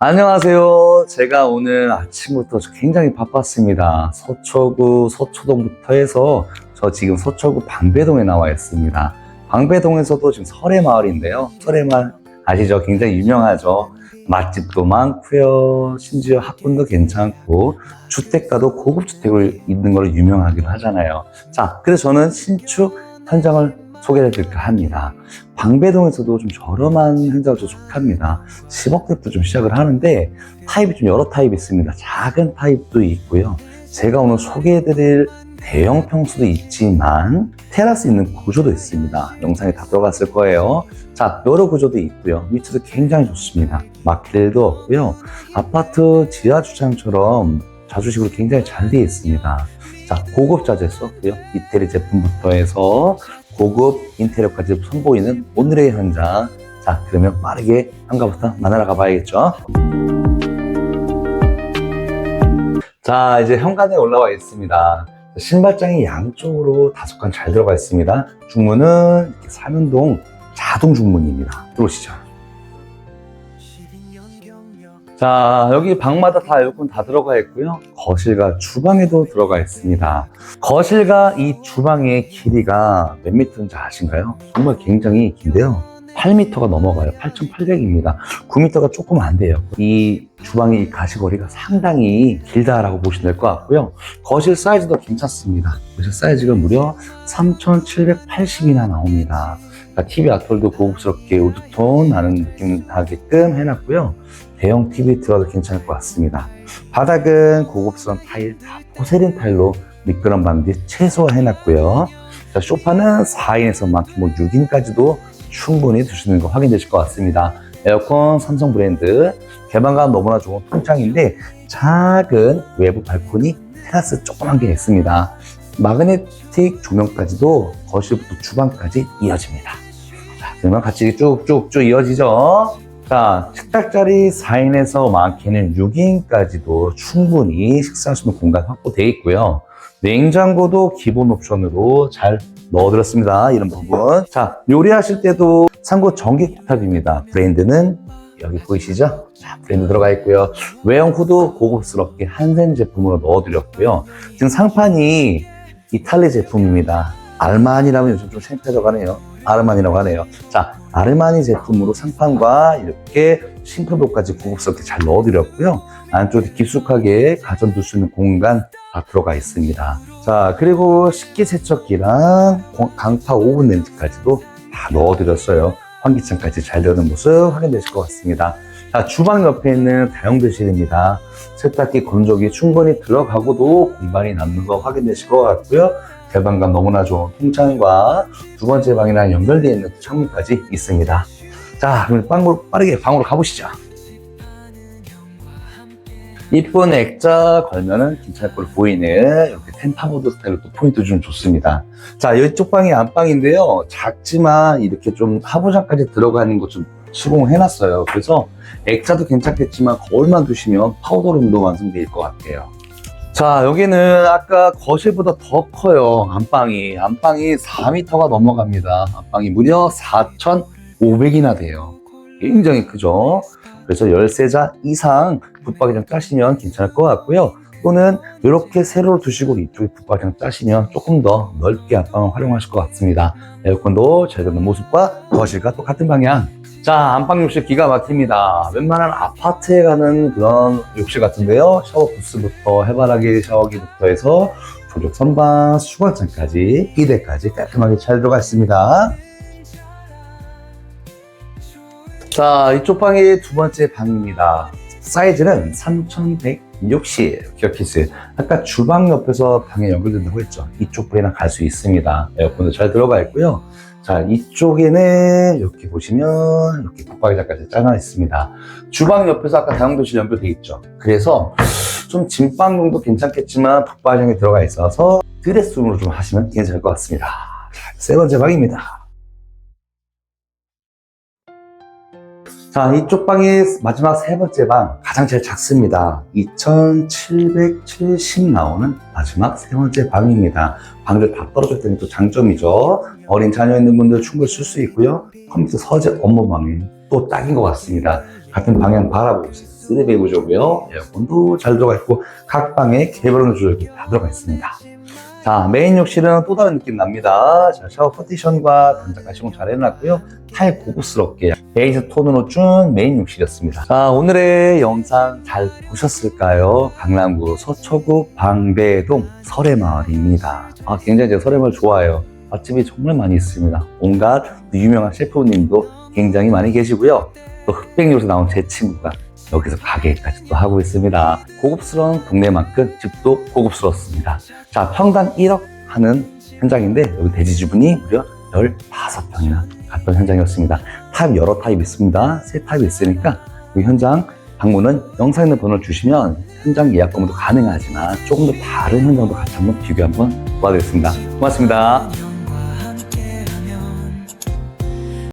안녕하세요. 제가 오늘 아침부터 굉장히 바빴습니다. 서초구 서초동부터 해서 저 지금 서초구 방배동에 나와 있습니다. 방배동에서도 지금 설해마을인데요. 설해마을 아시죠? 굉장히 유명하죠. 맛집도 많고요. 심지어 학군도 괜찮고 주택가도 고급 주택을 있는 걸로 유명하기도 하잖아요. 자, 그래서 저는 신축 현장을 소개해 드릴까 합니다. 방배동에서도 좀 저렴한 현장을 좀 속합니다. 10억대부터 좀 시작을 하는데 타입이 좀 여러 타입이 있습니다. 작은 타입도 있고요. 제가 오늘 소개해 드릴 대형 평수도 있지만 테라스 있는 구조도 있습니다. 영상에 다 들어갔을 거예요. 자, 여러 구조도 있고요. 위치도 굉장히 좋습니다. 막길도 없고요. 아파트 지하 주차장처럼 자주식으로 굉장히 잘 되어 있습니다. 자, 고급 자재 썼고요. 이태리 제품부터 해서 고급 인테리어까지 선보이는 오늘의 현장. 자, 그러면 빠르게 한가부터 만나러 가봐야겠죠. 자, 이제 현관에 올라와 있습니다. 신발장이 양쪽으로 다섯 칸 잘 들어가 있습니다. 중문은 이렇게 사면동 자동 중문입니다. 들어오시죠. 자, 여기 방마다 다 에어컨 다 들어가 있고요. 거실과 주방에도 들어가 있습니다. 거실과 이 주방의 길이가 몇 미터인지 아신가요? 정말 굉장히 긴데요. 8m가 넘어가요. 8,800입니다. 9m가 조금 안 돼요. 이 주방의 이 가시거리가 상당히 길다라고 보시면 될 것 같고요. 거실 사이즈도 괜찮습니다. 거실 사이즈가 무려 3,780이나 나옵니다. 그러니까 TV 아톨도 고급스럽게 우드톤 나는 느낌 나게끔 해놨고요. 대형 TV 들어도 괜찮을 것 같습니다. 바닥은 고급스러운 타일, 다 포세린 타일로 미끄럼 방지 최소화해놨고요. 자, 소파는 4인에서 많게 뭐 6인까지도 충분히 두시는 거 확인되실 것 같습니다. 에어컨 삼성 브랜드, 개방감 너무나 좋은 통창인데 작은 외부 발코니, 테라스 조그만 게 있습니다. 마그네틱 조명까지도 거실부터 주방까지 이어집니다. 자, 그러면 같이 쭉쭉쭉 이어지죠. 자, 식탁 자리 4인에서 많게는 6인까지도 충분히 식사할 수 있는 공간 확보되어 있고요. 냉장고도 기본 옵션으로 잘 넣어드렸습니다. 이런 부분. 자, 요리하실 때도 상고 전기탑입니다. 브랜드는 여기 보이시죠? 자, 브랜드 들어가 있고요. 외형 후드 고급스럽게 한센 제품으로 넣어드렸고요. 지금 상판이 이탈리 제품입니다. 알마니라면 요즘 좀 창피해져 가네요. 아르마니라고 하네요. 자, 아르마니 제품으로 상판과 이렇게 싱크로까지 고급스럽게 잘 넣어드렸고요. 안쪽에 깊숙하게 가전 둘수 있는 공간 다 들어가 있습니다. 자, 그리고 식기세척기랑 고- 강파 오븐 렌즈까지도 다 넣어드렸어요. 환기창까지 잘 되는 모습 확인되실 것 같습니다. 자, 주방 옆에 있는 다용도실입니다. 세탁기, 건조기 충분히 들어가고도 공간이 남는 거 확인되실 것 같고요. 개방감 너무나 좋은 통창과 두 번째 방이랑 연결되어 있는 창문까지 있습니다. 자, 그럼 빵으로, 빠르게 방으로 가보시죠. 이쁜 액자 걸면은 괜찮을 걸로 보이는 이렇게 텐타보드 스타일로 또 포인트 좀 좋습니다. 자, 이쪽 방이 안방인데요. 작지만 이렇게 좀 하부장까지 들어가는 것좀 시공해놨어요. 그래서 액자도 괜찮겠지만 거울만 두시면 파우더룸도 완성될 것 같아요. 자, 여기는 아까 거실보다 더 커요. 안방이. 안방이 4m가 넘어갑니다. 안방이 무려 4,500이나 돼요. 굉장히 크죠? 그래서 13자 이상 붙박이장 짜시면 괜찮을 것 같고요. 또는 이렇게 세로로 두시고 이쪽에 붙박이장 짜시면 조금 더 넓게 안방을 활용하실 것 같습니다. 에어컨도 잘 되는 모습과 거실과 똑같은 방향. 자, 안방 욕실 기가 막힙니다. 웬만한 아파트에 가는 그런 욕실 같은데요. 샤워 부스부터 해바라기 샤워기부터 해서 조력 선반, 수건장까지, 비데까지 깔끔하게 잘 들어가 있습니다. 자, 이쪽 방이 두 번째 방입니다. 사이즈는 3160 기억했어요. 아까 주방 옆에서 방에 연결된다고 했죠. 이쪽 방이랑 갈수 있습니다. 에어컨도 잘 들어가 있고요. 자, 이쪽에는 이렇게 보시면 이렇게 붙박이장까지 짜놔 있습니다. 주방 옆에서 아까 다용도실 연결돼 있죠. 그래서 좀 진방 정도 괜찮겠지만 붙박이장이 들어가 있어서 드레스룸으로 좀 하시면 괜찮을 것 같습니다. 자, 세 번째 방입니다. 자, 이쪽 방이 마지막 세 번째 방, 가장 제일 작습니다. 2770 나오는 마지막 세 번째 방입니다. 방들 다 떨어져 있다는 또 장점이죠. 어린 자녀 있는 분들 충분히 쓸 수 있고요. 컴퓨터 서재 업무방이 또 딱인 것 같습니다. 같은 방향 바라보고 있어요. 쓰리베이 구조고요. 에어컨도 잘 들어가 있고 각 방에 개별로 조절기 다 들어가 있습니다. 자, 메인 욕실은 또 다른 느낌 납니다. 자, 샤워 파티션과 단자가 시공 잘 해놨고요. 타일 고급스럽게 베이스 톤으로 준 메인 욕실이었습니다. 자, 오늘의 영상 잘 보셨을까요? 강남구 서초구 방배동 설해마을입니다. 아, 굉장히 제가 설해마을 좋아해요. 맛집이 정말 많이 있습니다. 온갖 유명한 셰프님도 굉장히 많이 계시고요. 또 흑백요리에서 나온 제 친구가 여기서 가게까지 또 하고 있습니다. 고급스러운 동네만큼 집도 고급스럽습니다. 자, 평당 1억 하는 현장인데 여기 대지 지분이 무려 15평이나 갔던 현장이었습니다. 타입 여러 타입 있습니다. 세 타입 있으니까 이 현장 방문은 영상에 있는 번호를 주시면 현장 예약 검도 가능하지만 조금 더 다른 현장도 같이 한번 비교 한번 도와드리겠습니다. 고맙습니다.